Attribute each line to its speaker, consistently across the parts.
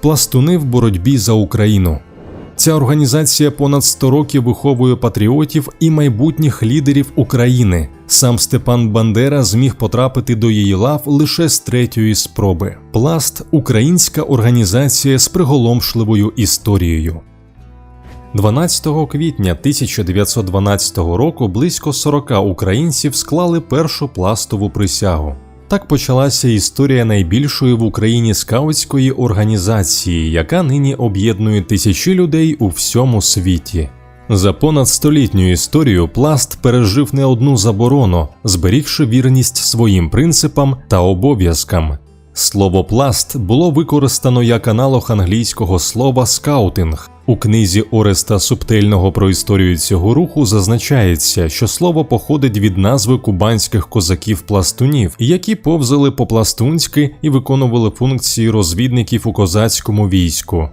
Speaker 1: Пластуни в боротьбі за Україну. Ця організація понад 100 років виховує патріотів і майбутніх лідерів України. Сам Степан Бандера зміг потрапити до її лав лише з третьої спроби. Пласт українська організація з приголомшливою історією. 12 квітня 1912 року близько 40 українців склали першу пластову присягу. Так почалася історія найбільшої в Україні скаутської організації, яка нині об'єднує тисячі людей у всьому світі. За понад столітню історію пласт пережив не одну заборону, зберігши вірність своїм принципам та обов'язкам. Слово пласт було використано як аналог англійського слова скаутинг. У книзі Ореста Субтильного про історію цього руху зазначається, що слово походить від назви кубанських козаків-пластунів, які повзали по-пластунськи і виконували функції розвідників у козацькому війську.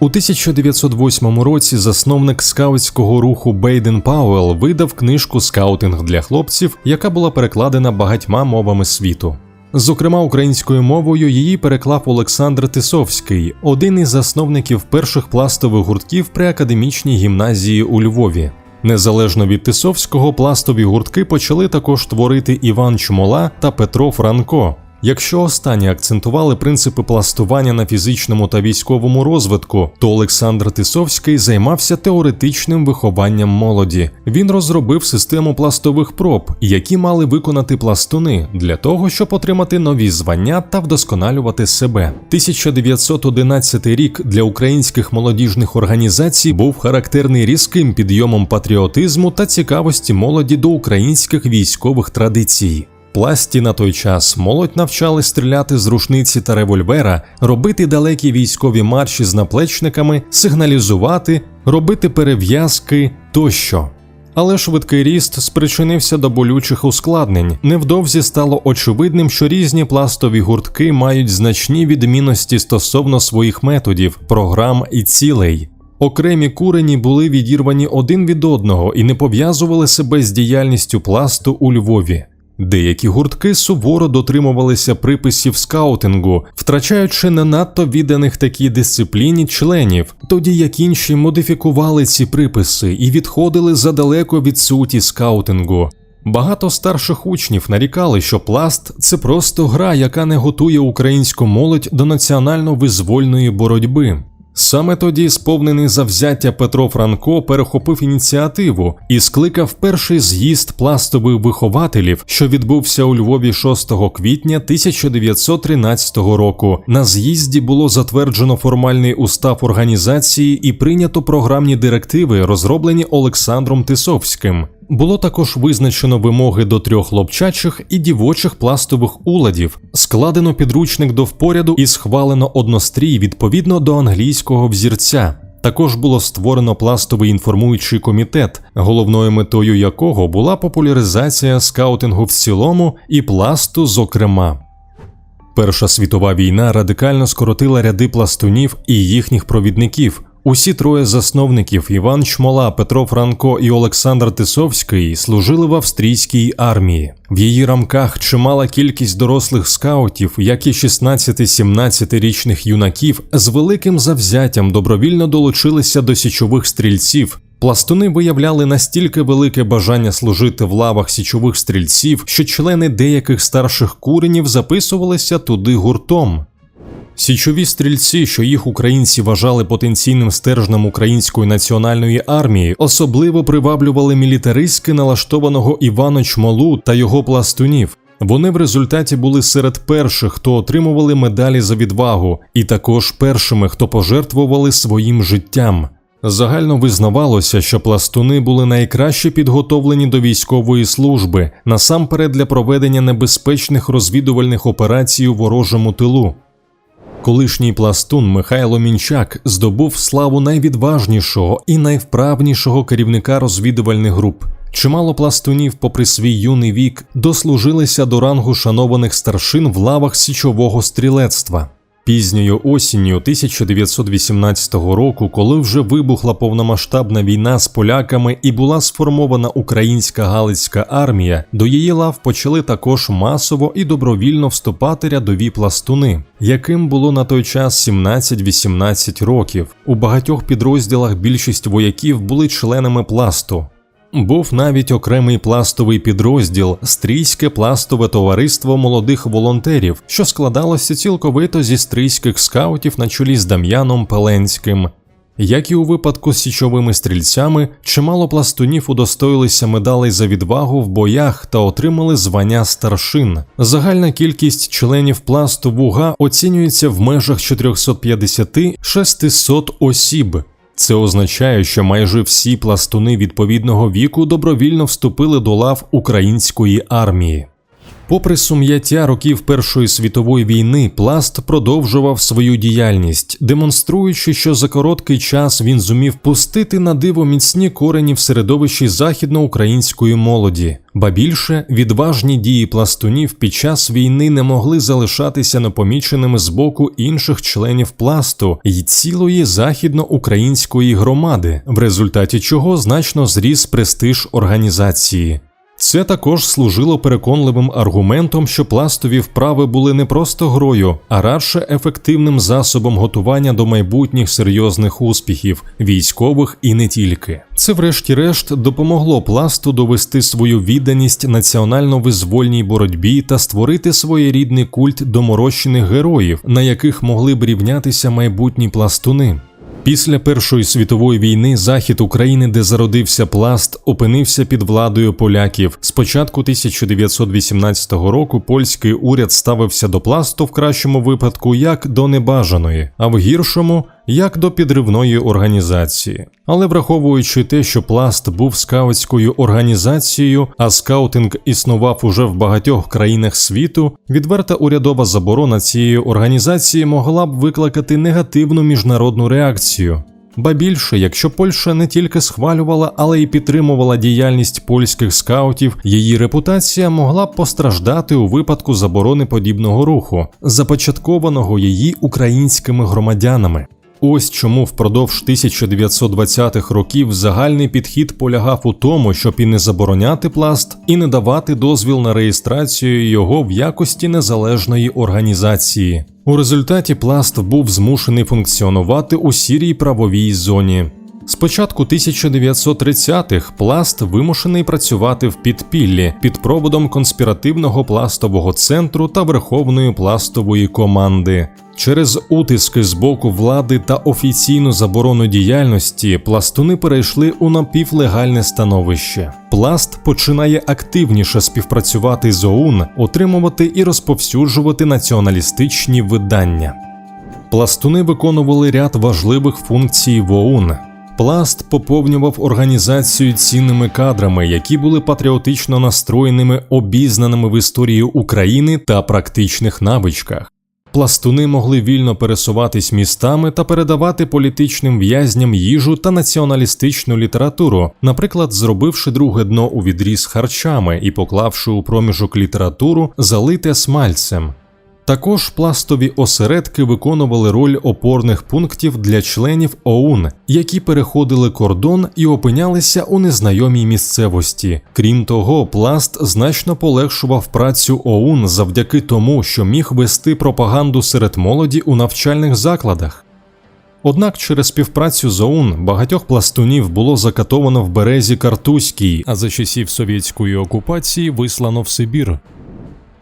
Speaker 1: У 1908 році засновник скаутського руху Бейден Пауел видав книжку Скаутинг для хлопців, яка була перекладена багатьма мовами світу. Зокрема, українською мовою її переклав Олександр Тисовський, один із засновників перших пластових гуртків при академічній гімназії у Львові. Незалежно від Тисовського, пластові гуртки почали також творити Іван Чмола та Петро Франко. Якщо останні акцентували принципи пластування на фізичному та військовому розвитку, то Олександр Тисовський займався теоретичним вихованням молоді. Він розробив систему пластових проб, які мали виконати пластуни для того, щоб отримати нові звання та вдосконалювати себе. 1911 рік для українських молодіжних організацій був характерний різким підйомом патріотизму та цікавості молоді до українських військових традицій. Пласті на той час молодь навчали стріляти з рушниці та револьвера, робити далекі військові марші з наплечниками, сигналізувати, робити перев'язки тощо. Але швидкий ріст спричинився до болючих ускладнень. Невдовзі стало очевидним, що різні пластові гуртки мають значні відмінності стосовно своїх методів, програм і цілей. Окремі курені були відірвані один від одного і не пов'язували себе з діяльністю пласту у Львові. Деякі гуртки суворо дотримувалися приписів скаутингу, втрачаючи не надто відданих такій дисципліні членів, тоді як інші модифікували ці приписи і відходили задалеко від суті скаутингу. Багато старших учнів нарікали, що пласт це просто гра, яка не готує українську молодь до національно-визвольної боротьби. Саме тоді, сповнений завзяття Петро Франко перехопив ініціативу і скликав перший з'їзд пластових вихователів, що відбувся у Львові 6 квітня 1913 року. На з'їзді було затверджено формальний устав організації і прийнято програмні директиви, розроблені Олександром Тисовським. Було також визначено вимоги до трьох хлопчачих і дівочих пластових уладів, складено підручник до впоряду і схвалено однострій відповідно до англійського взірця. Також було створено пластовий інформуючий комітет, головною метою якого була популяризація скаутингу в цілому і пласту, зокрема. Перша світова війна радикально скоротила ряди пластунів і їхніх провідників. Усі троє засновників Іван Чмола, Петро Франко і Олександр Тисовський служили в австрійській армії. В її рамках чимала кількість дорослих скаутів, як і 16-17-річних юнаків, з великим завзяттям добровільно долучилися до січових стрільців. Пластуни виявляли настільки велике бажання служити в лавах січових стрільців, що члени деяких старших куренів записувалися туди гуртом. Січові стрільці, що їх українці вважали потенційним стержнем української національної армії, особливо приваблювали мілітаристськи налаштованого Івана Чмолу та його пластунів. Вони в результаті були серед перших, хто отримували медалі за відвагу, і також першими, хто пожертвували своїм життям. Загально визнавалося, що пластуни були найкраще підготовлені до військової служби, насамперед для проведення небезпечних розвідувальних операцій у ворожому тилу. Колишній пластун Михайло Мінчак здобув славу найвідважнішого і найвправнішого керівника розвідувальних груп. Чимало пластунів, попри свій юний вік, дослужилися до рангу шанованих старшин в лавах січового стрілецтва. Пізньою осінню 1918 року, коли вже вибухла повномасштабна війна з поляками і була сформована українська Галицька армія, до її лав почали також масово і добровільно вступати рядові пластуни, яким було на той час 17-18 років. У багатьох підрозділах більшість вояків були членами пласту. Був навіть окремий пластовий підрозділ Стрійське пластове товариство молодих волонтерів, що складалося цілковито зі стрийських скаутів на чолі з Дам'яном Пеленським. Як і у випадку з січовими стрільцями, чимало пластунів удостоїлися медалей за відвагу в боях та отримали звання старшин. Загальна кількість членів пласту Вуга оцінюється в межах 450-600 осіб. Це означає, що майже всі пластуни відповідного віку добровільно вступили до лав української армії. Попри сум'яття років Першої світової війни, пласт продовжував свою діяльність, демонструючи, що за короткий час він зумів пустити на диво міцні корені в середовищі західноукраїнської молоді, ба більше відважні дії пластунів під час війни не могли залишатися непоміченими з боку інших членів пласту й цілої західноукраїнської громади, в результаті чого значно зріс престиж організації. Це також служило переконливим аргументом, що пластові вправи були не просто грою, а радше ефективним засобом готування до майбутніх серйозних успіхів, військових і не тільки. Це, врешті-решт, допомогло пласту довести свою відданість національно-визвольній боротьбі та створити своєрідний культ доморощених героїв, на яких могли б рівнятися майбутні пластуни. Після Першої світової війни захід України, де зародився пласт, опинився під владою поляків. Спочатку 1918 року польський уряд ставився до пласту в кращому випадку як до небажаної, а в гіршому як до підривної організації. Але враховуючи те, що пласт був скаутською організацією, а скаутинг існував уже в багатьох країнах світу, відверта урядова заборона цієї організації могла б викликати негативну міжнародну реакцію. Ба більше, якщо Польща не тільки схвалювала, але й підтримувала діяльність польських скаутів, її репутація могла б постраждати у випадку заборони подібного руху, започаткованого її українськими громадянами. Ось чому впродовж 1920-х років загальний підхід полягав у тому, щоб і не забороняти пласт, і не давати дозвіл на реєстрацію його в якості незалежної організації. У результаті пласт був змушений функціонувати у сірій правовій зоні. Спочатку 1930-х пласт вимушений працювати в підпіллі під проводом конспіративного пластового центру та Верховної пластової команди. Через утиски з боку влади та офіційну заборону діяльності пластуни перейшли у напівлегальне становище. Пласт починає активніше співпрацювати з ОУН, отримувати і розповсюджувати націоналістичні видання. Пластуни виконували ряд важливих функцій в ОУН. Пласт поповнював організацію цінними кадрами, які були патріотично настроєними, обізнаними в історії України та практичних навичках. Пластуни могли вільно пересуватись містами та передавати політичним в'язням їжу та націоналістичну літературу, наприклад, зробивши друге дно у відріз харчами і поклавши у проміжок літературу, залите смальцем. Також пластові осередки виконували роль опорних пунктів для членів ОУН, які переходили кордон і опинялися у незнайомій місцевості. Крім того, пласт значно полегшував працю ОУН завдяки тому, що міг вести пропаганду серед молоді у навчальних закладах. Однак через співпрацю з ОУН багатьох пластунів було закатовано в березі Картузькій, а за часів совєтської окупації вислано в Сибір.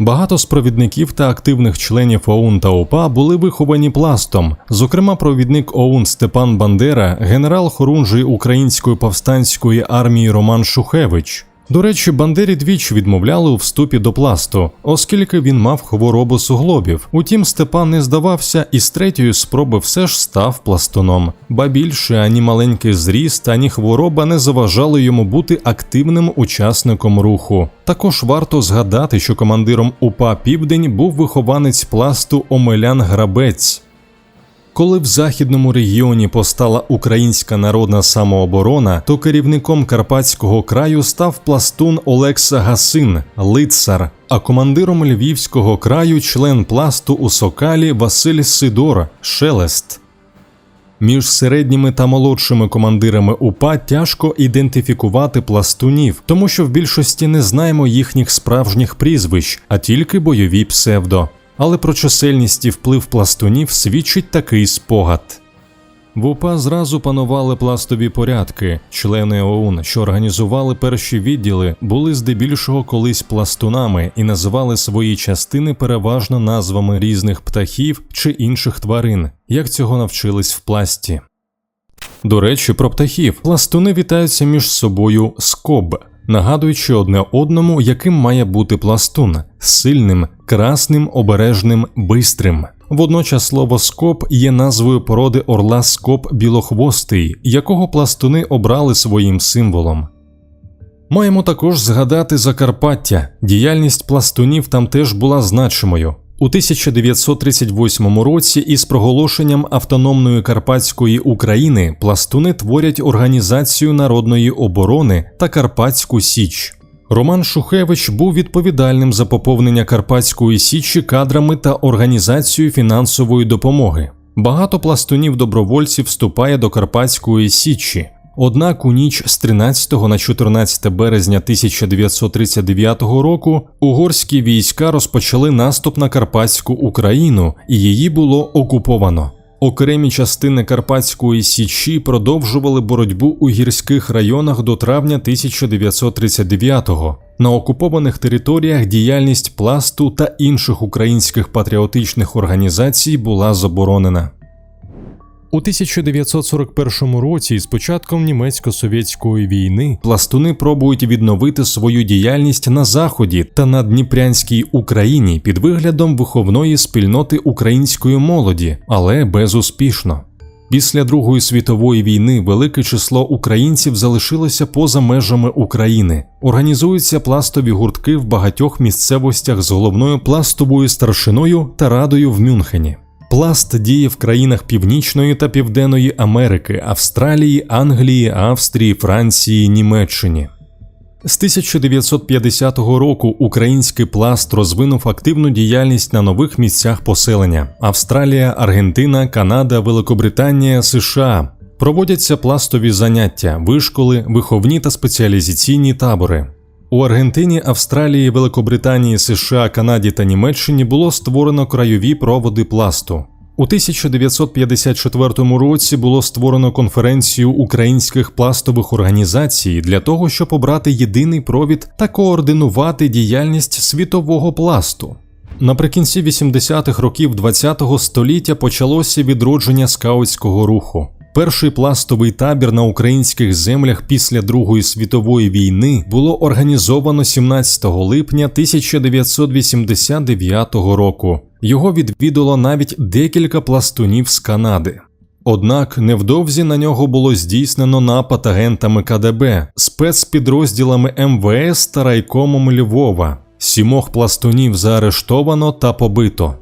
Speaker 1: Багато з провідників та активних членів ОУН та ОПА були виховані пластом. Зокрема, провідник ОУН Степан Бандера, генерал хорунжий української повстанської армії Роман Шухевич. До речі, Бандері двічі відмовляли у вступі до пласту, оскільки він мав хворобу суглобів. Утім, Степан не здавався і з третьої спроби все ж став пластуном. Ба більше ані маленький зріст, ані хвороба не заважали йому бути активним учасником руху. Також варто згадати, що командиром УПА Південь був вихованець пласту Омелян Грабець. Коли в західному регіоні постала Українська народна самооборона, то керівником Карпатського краю став пластун Олекса Гасин, лицар, а командиром Львівського краю член пласту у Сокалі Василь Сидор, Шелест. Між середніми та молодшими командирами УПА тяжко ідентифікувати пластунів, тому що в більшості не знаємо їхніх справжніх прізвищ, а тільки бойові псевдо. Але про чисельність і вплив пластунів свідчить такий спогад. В УПА зразу панували пластові порядки. Члени ОУН, що організували перші відділи, були здебільшого колись пластунами і називали свої частини переважно назвами різних птахів чи інших тварин, як цього навчились в пласті. До речі, про птахів пластуни вітаються між собою скоб, нагадуючи одне одному, яким має бути пластун сильним, красним, обережним, бистрим. Водночас слово скоп є назвою породи орла скоп білохвостий, якого пластуни обрали своїм символом. Маємо також згадати Закарпаття. Діяльність пластунів там теж була значимою. У 1938 році із проголошенням автономної Карпатської України пластуни творять Організацію народної оборони та Карпатську Січ. Роман Шухевич був відповідальним за поповнення Карпатської Січі кадрами та організацією фінансової допомоги. Багато пластунів добровольців вступає до Карпатської Січі. Однак у ніч з 13 на 14 березня 1939 року угорські війська розпочали наступ на Карпатську Україну, і її було окуповано. Окремі частини Карпатської Січі продовжували боротьбу у гірських районах до травня 1939-го. На окупованих територіях діяльність пласту та інших українських патріотичних організацій була заборонена. У 1941 році, з початком німецько-совєтської війни, пластуни пробують відновити свою діяльність на заході та на Дніпрянській Україні під виглядом виховної спільноти української молоді, але безуспішно. Після Другої світової війни велике число українців залишилося поза межами України. Організуються пластові гуртки в багатьох місцевостях з головною пластовою старшиною та радою в Мюнхені. Пласт діє в країнах Північної та Південної Америки, Австралії, Англії, Австрії, Франції, Німеччині. З 1950 року український пласт розвинув активну діяльність на нових місцях поселення: Австралія, Аргентина, Канада, Великобританія, США. Проводяться пластові заняття, вишколи, виховні та спеціалізаційні табори. У Аргентині, Австралії, Великобританії, США, Канаді та Німеччині було створено крайові проводи пласту. У 1954 році було створено конференцію українських пластових організацій для того, щоб обрати єдиний провід та координувати діяльність світового пласту. Наприкінці 80-х років ХХ століття почалося відродження скаутського руху. Перший пластовий табір на українських землях після Другої світової війни було організовано 17 липня 1989 року. Його відвідало навіть декілька пластунів з Канади. Однак невдовзі на нього було здійснено напад агентами КДБ, спецпідрозділами МВС та райкомом Львова. Сімох пластунів заарештовано та побито.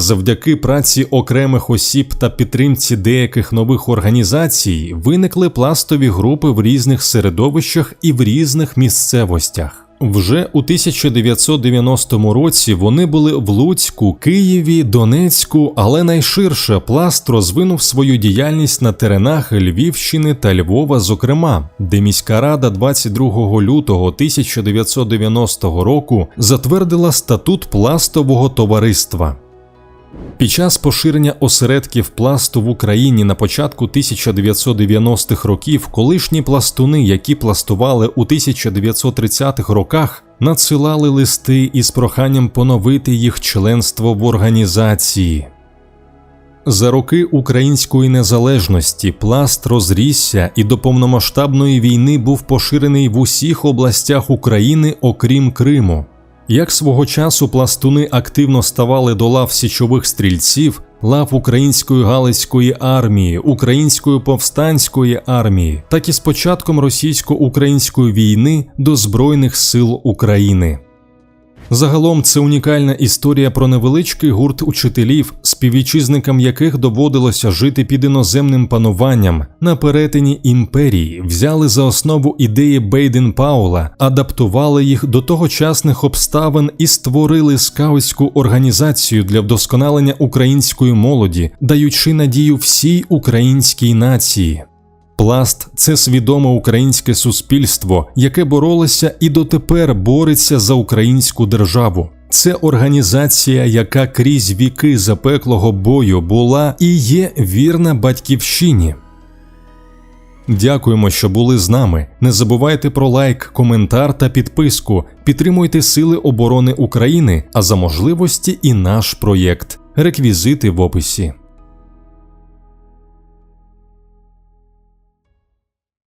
Speaker 1: Завдяки праці окремих осіб та підтримці деяких нових організацій виникли пластові групи в різних середовищах і в різних місцевостях. Вже у 1990 році вони були в Луцьку, Києві, Донецьку, але найширше пласт розвинув свою діяльність на теренах Львівщини та Львова, зокрема, де міська рада 22 лютого 1990 року затвердила статут пластового товариства. Під час поширення осередків пласту в Україні на початку 1990-х років колишні пластуни, які пластували у 1930-х роках, надсилали листи із проханням поновити їх членство в організації. За роки української незалежності пласт розрісся і до повномасштабної війни був поширений в усіх областях України, окрім Криму. Як свого часу пластуни активно ставали до лав січових стрільців, лав української галицької армії, української повстанської армії, так і з початком російсько-української війни до Збройних сил України. Загалом це унікальна історія про невеличкий гурт учителів, співвітчизникам яких доводилося жити під іноземним пануванням на перетині імперії, взяли за основу ідеї Бейден Паула, адаптували їх до тогочасних обставин і створили скаутську організацію для вдосконалення української молоді, даючи надію всій українській нації. Пласт це свідоме українське суспільство, яке боролося і дотепер бореться за українську державу. Це організація, яка крізь віки запеклого бою була і є вірна батьківщині. Дякуємо, що були з нами. Не забувайте про лайк, коментар та підписку. Підтримуйте Сили оборони України, а за можливості і наш проєкт. Реквізити в описі.